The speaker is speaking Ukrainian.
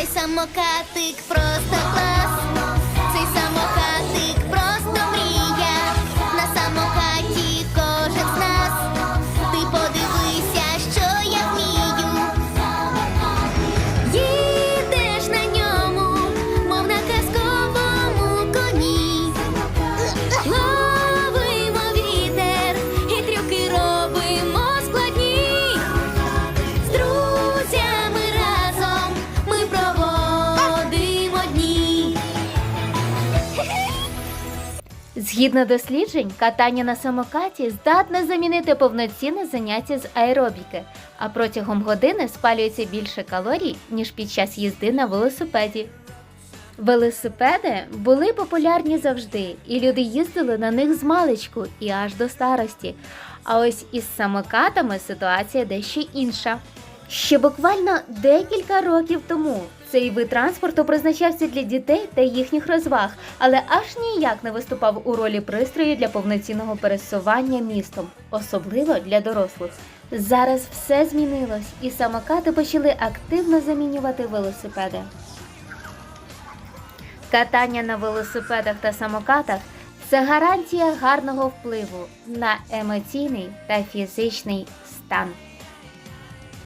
Цей самокатик просто клас. Згідно досліджень, катання на самокаті здатне замінити повноцінне заняття з аеробіки, а протягом години спалюється більше калорій, ніж під час їзди на велосипеді. Велосипеди були популярні завжди, і люди їздили на них з маличку і аж до старості. А ось із самокатами ситуація дещо інша. Ще буквально декілька років тому цей вид транспорту призначався для дітей та їхніх розваг, але аж ніяк не виступав у ролі пристрою для повноцінного пересування містом, особливо для дорослих. Зараз все змінилось, і самокати почали активно замінювати велосипеди. Катання на велосипедах та самокатах це гарантія гарного впливу на емоційний та фізичний стан.